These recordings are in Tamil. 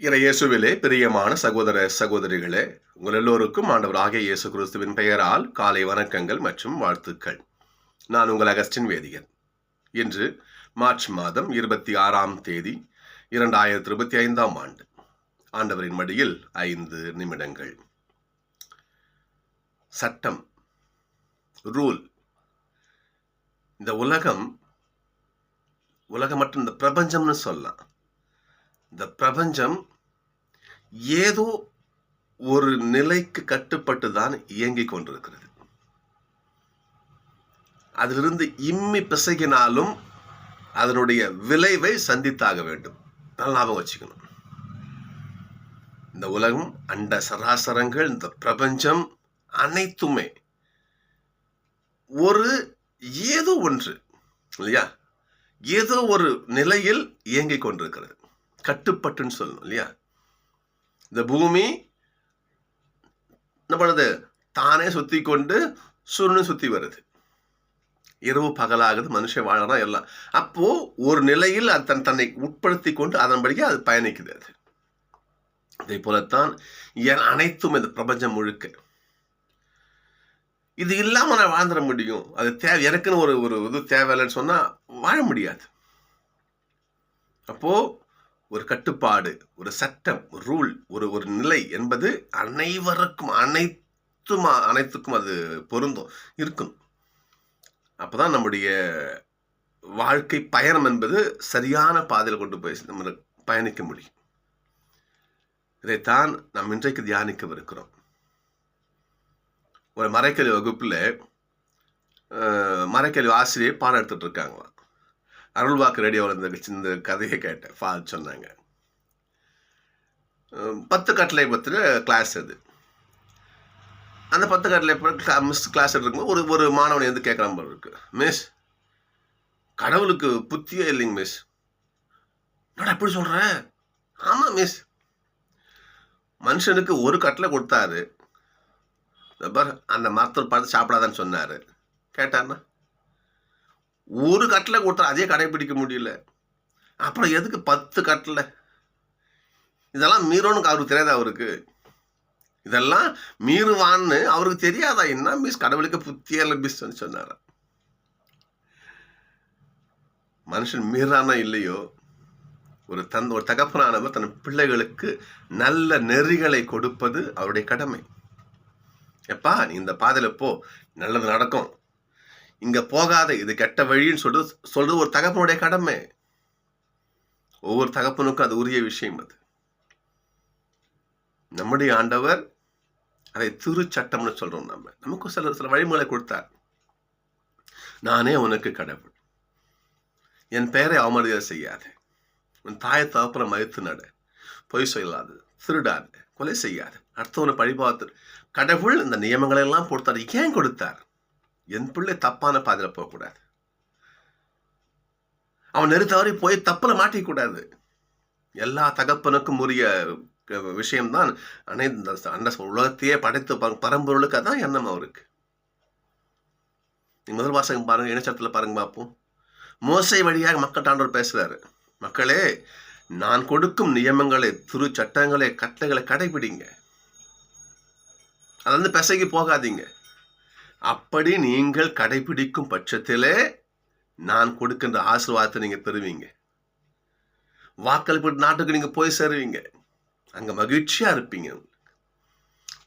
இறையேசுவிலே பிரியமான சகோதர சகோதரிகளே உங்கள் எல்லோருக்கும் ஆண்டவராகிய இயேசு கிறிஸ்துவின் பெயரால் காலை வணக்கங்கள் மற்றும் வாழ்த்துக்கள். நான் உங்கள் அகஸ்டின் வேதியன். இன்று மார்ச் மாதம் இருபத்தி ஆறாம் தேதி இரண்டாயிரத்தி இருபத்தி ஐந்தாம் ஆண்டு. ஆண்டவரின் மடியில் ஐந்து நிமிடங்கள். சட்டம் ரூல். இந்த உலகம் உலகம் மற்றும் இந்த பிரபஞ்சம்னு சொல்லலாம். இந்த பிரபஞ்சம் ஏதோ ஒரு நிலைக்கு கட்டுப்பட்டு தான் இயங்கிக் கொண்டிருக்கிறது. அதிலிருந்து இம்மி பிசகினாலும் அதனுடைய விளைவை சந்தித்தாக வேண்டும். நல்லா ஞாபகம் வச்சுக்கணும். இந்த உலகம் அண்ட சராசரங்கள் இந்த பிரபஞ்சம் அனைத்துமே ஒரு ஏதோ ஒன்று இல்லையா? ஏதோ ஒரு நிலையில் இயங்கிக் கொண்டிருக்கிறது. கட்டுப்பட்டுன்னு சொல்லணும் இல்லையா? இந்த பூமி என்ன பண்ணுது தானே சுத்தி கொண்டு சுருன்னு சுத்தி வருது. இரவு பகலாகுது மனுஷன் வாழறான் எல்லாம். அப்போ ஒரு நிலையில் அது தன் தன்னை உட்படுத்தி கொண்டு அதன்படியே அது பயணிக்குது அது. இதை போலத்தான் என் அனைத்தும் இந்த பிரபஞ்சம் முழுக்க. இது இல்லாமல் நான் வாழ்ந்துட முடியும். அது தேவை எனக்குன்னு ஒரு ஒரு இது தேவையில்லைன்னு சொன்னால் வாழ முடியாது. அப்போது ஒரு கட்டுப்பாடு ஒரு சட்டம் ஒரு ரூல் ஒரு ஒரு நிலை என்பது அனைவருக்கும் அனைத்தும் அனைத்துக்கும் அது பொருந்தும் இருக்கும் அப்போதான் நம்முடைய வாழ்க்கை பயணம் என்பது சரியான பாதையில் கொண்டு போய் நம்ம பயணிக்க முடியும். இதைத்தான் நாம் இன்றைக்கு தியானிக்கவிருக்கிறோம். ஒரு மறைக்கல்வி வகுப்பில் மறைக்கல்வி ஆசிரியர் பாடம் எடுத்துகிட்டு இருக்காங்களாம் அருள்வாக்கு ரேடியோவில் இந்த இந்த கதையை கேட்டேன். ஃபா சொன்னாங்க. பத்து கட்டளை பத்தில் கிளாஸ் அது. அந்த பத்து கட்டளை மிஸ் கிளாஸ் எடுக்கும்போது ஒரு ஒரு மாணவனை வந்து கேட்குற மாதிரி இருக்கு. மிஸ் கடவுளுக்கு புத்தியே இல்லைங்க மிஸ் நான் எப்படி சொல்கிறேன் ஆமாம் மிஸ் மனுஷனுக்கு ஒரு கட்டளை கொடுத்தாரு. அந்த மரத்தை பார்த்து சாப்பிடாதான்னு சொன்னார். கேட்டார்னா? ஒரு கட்டளை கொடுத்தா அதே கடைபிடிக்க முடியல. அப்புறம் எதுக்கு பத்து கட்டளை இதெல்லாம் மீறோன்னு அவருக்கு தெரியாதா அவருக்கு. இதெல்லாம் மீறுவான்னு அவருக்கு தெரியாதா? என்ன மிஸ்? கடவுளுக்கு புத்தியல மிஸ் சொன்னார்? மனுஷன் மீறானா இல்லையோ? ஒரு தந்த ஒரு தகப்பனானவர் தன் பிள்ளைகளுக்கு நல்ல நெறிகளை கொடுப்பது அவருடைய கடமை. எப்பா நீ இந்த பாதையில் போ. நல்லது நடக்கும். இங்க போகாத இது கெட்ட வழின்னு சொல்றது சொல்றது ஒரு தகப்பனுடைய கடமை. ஒவ்வொரு தகப்பனுக்கும் அது உரிய விஷயம் அது. நம்முடைய ஆண்டவர் அதை திரு சட்டம்னு சொல்றோம் நம்ம. நமக்கு சில சில வழிமுறை கொடுத்தார். நானே உனக்கு கடவுள். என் பெயரை அவமரியாதை செய்யாதே. உன் தாயை தகப்பனை மறுத்து நட. பொய் சொல்லாது. திருடாது. கொலை செய்யாது. அடுத்தவனை பழிபாத்து. கடவுள் இந்த நியமங்களை எல்லாம் கொடுத்தார். ஏன் கொடுத்தார்? என் பிள்ளை தப்பான பாதையில் போகக்கூடாது. அவன் நெருத்தவரை போய் தப்பில் மாட்டிக்கூடாது. எல்லா தகப்பனுக்கும் உரிய விஷயம்தான். அனைத்து அந்த உலகத்தையே படைத்து பரம்பொருளுக்கு அதான் எண்ணம் அவருக்கு. முதல் வாசகம் பாருங்க இணைச்சத்தில் பாருங்க பார்ப்போம். மோசை வழியாக மக்கள் தாண்டவர் பேசுகிறாரு மக்களே நான் கொடுக்கும் நியமங்களை திரு சட்டங்களை கட்டளைகளை கடைபிடிங்க. அது வந்து பெசகி போகாதீங்க. அப்படி நீங்கள் கடைபிடிக்கும் பட்சத்திலே நான் கொடுக்கின்ற ஆசீர்வாதத்தை நீங்கள் பெறுவீங்க. வாக்களிப்பு நாட்டுக்கு நீங்கள் போய் சேருவீங்க. அங்கே மகிழ்ச்சியாக இருப்பீங்க.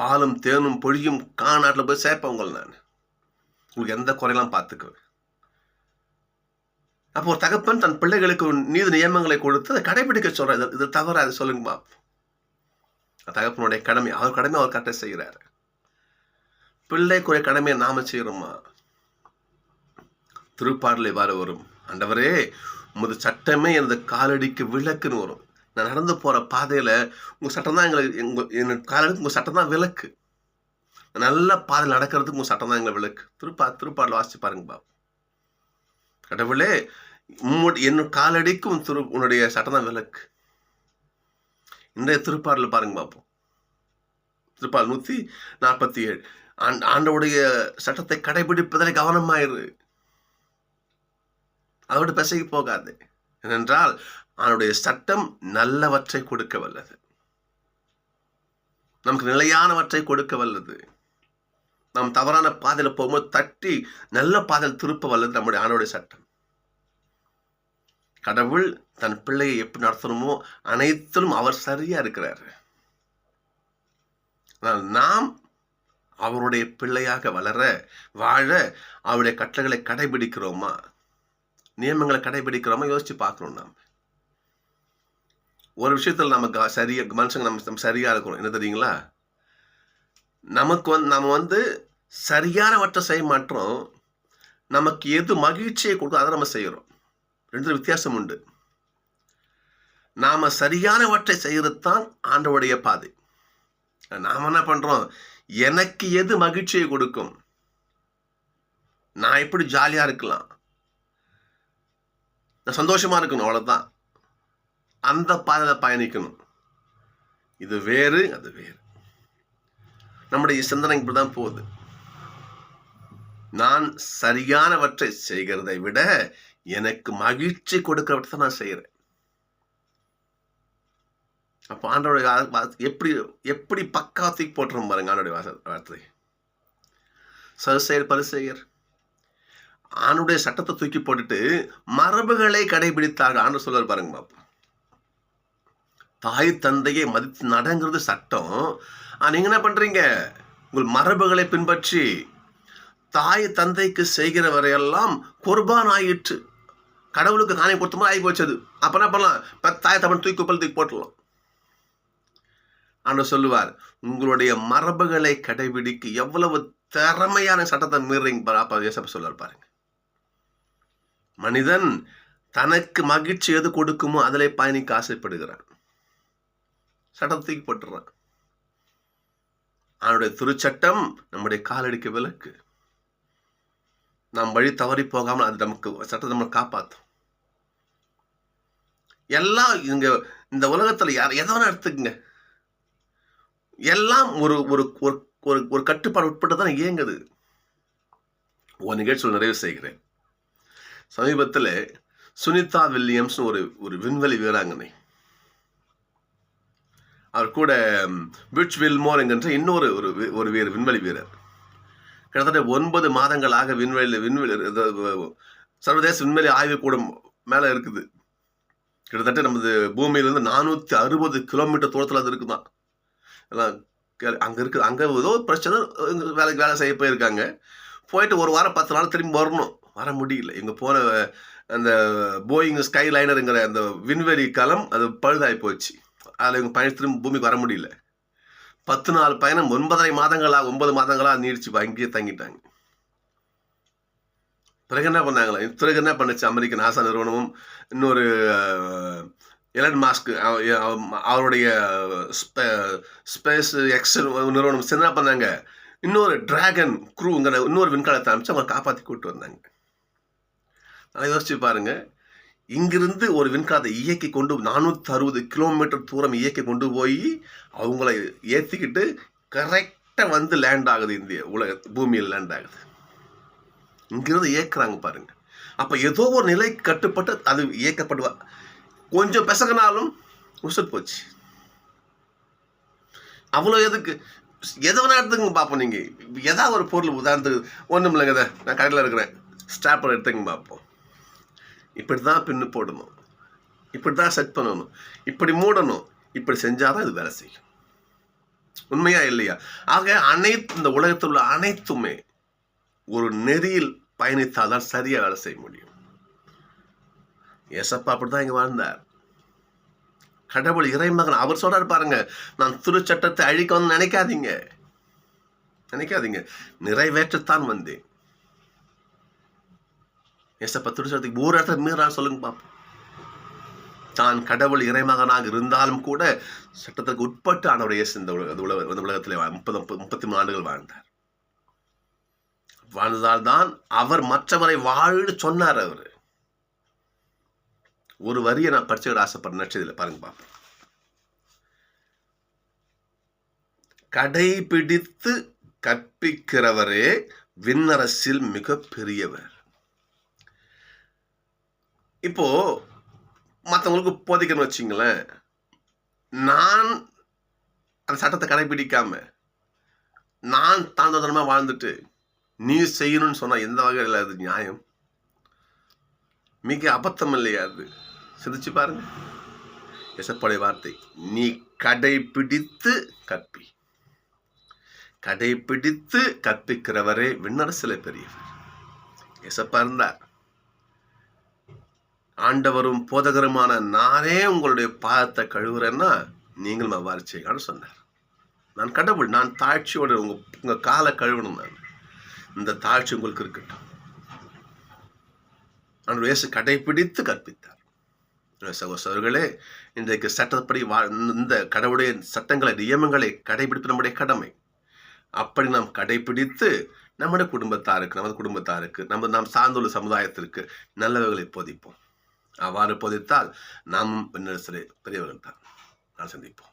பாலும் தேனும் பொழியும் கா நாட்டில் போய் சேர்ப்பேன் உங்களை நான். உங்களுக்கு எந்த குறையெல்லாம் பார்த்துக்குவேன். அப்போ ஒரு தகப்பன் தன் பிள்ளைகளுக்கு நீதி நியமங்களை கொடுத்து அதை கடைபிடிக்க சொல்கிறார் இது தவிர அதை சொல்லுங்க பாப்போம். தகப்பனுடைய கடமை அவர் கடமை அவர் கரெக்டாக செய்கிறார். பிள்ளைக்குரிய கடமையை நாம செய்யறோமா? திருப்பாடலை வர வரும்? ஆண்டவரே உமது சட்டமே எனது காலடிக்கு விளக்குன்னு வரும். நான் நடந்து போற பாதையில உங்க சட்டம் தான் எங்களுக்கு எங்க காலடிக்கு உங்க சட்டம் தான் விளக்கு. நல்ல பாதையில் நடக்கிறதுக்கு உங்க சட்டம் தான் எங்களை விளக்கு. திருப்பா திருப்பாடல வாசிச்சு பாருங்க பாபு கடவுளே என் காலடிக்கும் திரு உன்னுடைய சட்டம் தான் விளக்கு. இன்றைய திருப்பாடல பாருங்க பார்ப்போம் திருப்பால் நூற்றி நாற்பத்தி ஏழு. ஆண்டவுடைய சட்டத்தை கடைபிடிப்பதில் கவனமாயிரு. அதோடு பிசகி போகாது. ஏனென்றால் அவனுடைய சட்டம் நல்லவற்றை கொடுக்க வல்லது. நமக்கு நிலையானவற்றை கொடுக்க வல்லது. நாம் தவறான பாதையில் போகும்போது தட்டி நல்ல பாதையில் திருப்ப வல்லது நம்முடைய ஆணோடைய சட்டம். கடவுள் தன் பிள்ளையை எப்படி நடத்தணுமோ அனைத்திலும் அவர் சரியா இருக்கிறார். ஆனால் நாம் அவருடைய பிள்ளையாக வளர வாழ அவருடைய கட்டளைகளை கடைபிடிக்கிறோமா? நியமங்களை கடைபிடிக்கிறோமா? யோசிச்சு பார்க்கணும் நாம். ஒரு விஷயத்தில் நமக்கு சரியா மனுஷங்க நம்ம நம்ம சரியா இருக்கிறோம் என்ன தெரியுங்களா? நமக்கு வந்து நம்ம வந்து சரியானவற்றை செய்ய மாட்டோம். நமக்கு எது மகிழ்ச்சியை கொடுக்கும் அதை நம்ம செய்கிறோம். ரெண்டு வித்தியாசம் உண்டு. நாம சரியானவற்றை செய்யறது தான் ஆண்டவுடைய பாதை. நாம என்ன பண்றோம்? எனக்கு எது மகிழ்ச்சியை கொடுக்கும்? நான் எப்படி ஜாலியா இருக்கலாம்? நான் சந்தோஷமா இருக்கணும் அவ்வளவுதான். அந்த பாதையில் பயணிக்கணும். இது வேறு அது வேறு. நம்முடைய சிந்தனை இப்படிதான் போகுது. நான் சரியானவற்றை செய்கிறதை விட எனக்கு மகிழ்ச்சி கொடுக்கிறவற்றை நான் செய்கிறேன் அப்போ ஆண்டோடைய எப்படி எப்படி பக்காத்துக்கு போட்டுரும் பாருங்க ஆண்டோடைய வார்த்தை. சதுசெயர் பரிசெயர் ஆணுடைய சட்டத்தை தூக்கி போட்டுட்டு மரபுகளை கடைபிடித்தார்கள் ஆண்டு சொல்லுவார் பாருங்க பாப்பா. தாய் தந்தையை மதித்து நடங்கிறது சட்டம். நீங்க என்ன பண்றீங்க? உங்கள் மரபுகளை பின்பற்றி தாய் தந்தைக்கு செய்கிற வரையெல்லாம் குர்பான் ஆயிற்று. கடவுளுக்கு காணி கொடுத்த மாதிரி ஆகி போச்சது அப்போ என்ன பண்ணலாம்? இப்போ தாய் தமிழ் தூக்கி குப்பல் தூக்கி போட்டுடலாம். ஆனால் சொல்லுவார் உங்களுடைய மரபுகளை கடைபிடிக்க எவ்வளவு திறமையான சட்டத்தை மீறீங்க சொல்லுவார் பாருங்க. மனிதன் தனக்கு மகிழ்ச்சி எது கொடுக்குமோ அதில் பயணிக்க ஆசைப்படுகிறான். சட்டத்தை தூக்கி போட்டுறான். அவனுடைய திருச்சட்டம் நம்முடைய காலடிக்கு விலக்கு நாம் வழி தவறி போகாமல் அது நமக்கு சட்டத்தை நம்ம காப்பாற்றும். எல்லாம் இங்க இந்த உலகத்துல யார் எதை வேணா எடுத்துக்கங்க. எல்லாம் ஒரு ஒரு ஒரு ஒரு கட்டுப்பாடு உட்பட்டு தான் இயங்குது. ஒரு நிகழ்ச்சியில் நிறைவு செய்கிறேன். சமீபத்தில் சுனிதா வில்லியம்ஸ் ஒரு ஒரு விண்வெளி வீராங்கனை. அவர் கூட பிட்ச் வில்மோர் என்கின்ற இன்னொரு ஒரு ஒரு வீர விண்வெளி வீரர். கிட்டத்தட்ட ஒன்பது மாதங்களாக விண்வெளி விண்வெளி சர்வதேச விண்வெளி ஆய்வு கூடம் மேலே இருக்குது. கிட்டத்தட்ட நமது பூமியிலேருந்து நானூற்றி அறுபது கிலோமீட்டர் தூரத்தில் அது இருக்குதான். அங்கே இருக்குது அங்கே ஏதோ பிரச்சனை வேலைக்கு வேலை செய்ய போயிருக்காங்க. போயிட்டு ஒரு வாரம் பத்து நாள் திரும்பி வரணும். வர முடியல. இங்கே போகிற அந்த போயிங் ஸ்கை லைனருங்கிற அந்த விண்வெளி களம் அது பழுதாகி போச்சு. அதில் இவங்க பயணம் திரும்ப பூமிக்கு வர முடியல. பத்து நாள் பயணம் ஒன்பதரை மாதங்களா ஒன்பது மாதங்களாக நீடிச்சு அங்கேயே தங்கிட்டாங்க. பிறகு என்ன பண்ணாங்களா? பிறகு என்ன பண்ணுச்சு? அமெரிக்க நாசா நிறுவனமும் இன்னொரு எலன் மாஸ்க் அவருடைய ஸ்பேஸ் எக்ஸ் நிறுவனம் என்ன பண்ணாங்க? இன்னொரு டிராகன் குரூங்கிற இன்னொரு விண்கலத்தை அமைச்சு அவங்க காப்பாற்றி கூப்பிட்டு வந்தாங்க. நல்லா யோசிச்சு பாருங்க. இங்கிருந்து ஒரு விண்கலத்தை இயக்கி கொண்டு நானூற்றி அறுபது கிலோமீட்டர் தூரம் இயக்கி கொண்டு போய் அவங்கள ஏற்றிக்கிட்டு கரெக்டாக வந்து லேண்ட் ஆகுது இந்திய உலக பூமியில் லேண்ட் ஆகுது. இங்கிருந்து இயக்குறாங்க பாருங்க. அப்போ ஏதோ ஒரு நிலை கட்டுப்பட்டு அது இயக்கப்படுவா கொஞ்சம் பெசகனாலும் உசுர் போச்சு. அவ்வளோ எதுக்கு? எதை வேணா எடுத்துங்க பார்ப்போம் நீங்கள் ஏதாவது ஒரு பொருள் உதாரணத்துக்கு ஒன்றும் இல்லைங்க நான் கடையில் இருக்கிறேன். ஸ்டாப்பர் எடுத்துங்க பார்ப்போம் இப்படி தான் பின்னு போடணும். இப்படி தான் செட் பண்ணணும். இப்படி மூடணும். இப்படி செஞ்சாதான் இது வேலை செய்யும். உண்மையா இல்லையா? ஆக அனைத்து இந்த உலகத்தில் உள்ள அனைத்துமே ஒரு நெறியில் பயணித்தால் தான் சரியாக வேலை செய்ய முடியும். ஏசப்பா அப்படிதான் இங்க வாழ்ந்தார். கடவுள் இறைமகன் அவர் சொல்றாரு பாருங்க நான் திருச்சட்டத்தை அழிக்க வந்து நினைக்காதீங்க. நினைக்காதீங்க. நிறைவேற்றத்தான் வந்தேன். ஏசப்பா திருச்சட்டத்துக்கு ஒரு இடத்துல மீறா சொல்லுங்க பாப்போம். தான் கடவுள் இறைமகனாக இருந்தாலும் கூட சட்டத்திற்கு உட்பட்டு ஆனவர் இயேசு இந்த உலக இந்த உலகத்தில் முப்பது முப்பத்தி மூணு ஆண்டுகள் வாழ்ந்தார். வாழ்ந்ததால் தான் அவர் மற்றவரை வாழ் சொன்னார் அவர். ஒரு வரியை நான் படிச்சுக்கிற ஆசைப்படுற நட்சத்திரத்தில் பாருங்க பார்ப்போம் கடைபிடித்து கற்பிக்கிறவரே விண்ணரசில் மிக பெரியவர் இப்போ மற்றவங்களுக்கு போதிக்கணும்னு வச்சிங்களேன் நான் அந்த சட்டத்தை கடைபிடிக்காம நான் தாந்தோதனமாக வாழ்ந்துட்டு நீ செய்யணும்னு சொன்னா எந்த வகையில் அது நியாயம்? மிக அபத்தம் இல்லையா அது? சிந்திச்சு பாருங்க. எசப்படைய வார்த்தை நீ கடைபிடித்து கற்பி. கடைபிடித்து கற்பிக்கிறவரே விண்ணரசில பெரியவர். எசப்பா இருந்தார். ஆண்டவரும் போதகருமான நானே உங்களுடைய பாதத்தை கழுவுறேன்னா நீங்களும் அவ்வாறு செய்யலாம்னு சொன்னார். நான் கடவுள் நான் தாழ்ச்சியோட உங்க உங்க காலை கழுவணும் நான். இந்த தாழ்ச்சி உங்களுக்கு இருக்கட்டும். நான் இயேசு கடைபிடித்து கற்பித்தார். சகோசரர்களே இன்றைக்கு சட்டப்படி வா இந்த கடவுளுடைய சட்டங்களை நியமங்களை கடைபிடிப்பு நம்முடைய கடமை. அப்படி நாம் கடைபிடித்து நம்முடைய குடும்பத்தாருக்கு நமது குடும்பத்தாருக்கு நம்ம நாம் சார்ந்துள்ள சமுதாயத்திற்கு நல்லவர்களை போதிப்போம். அவ்வாறு போதித்தால் நாம் பெரியவர்கள் தான் நான் சந்திப்போம்.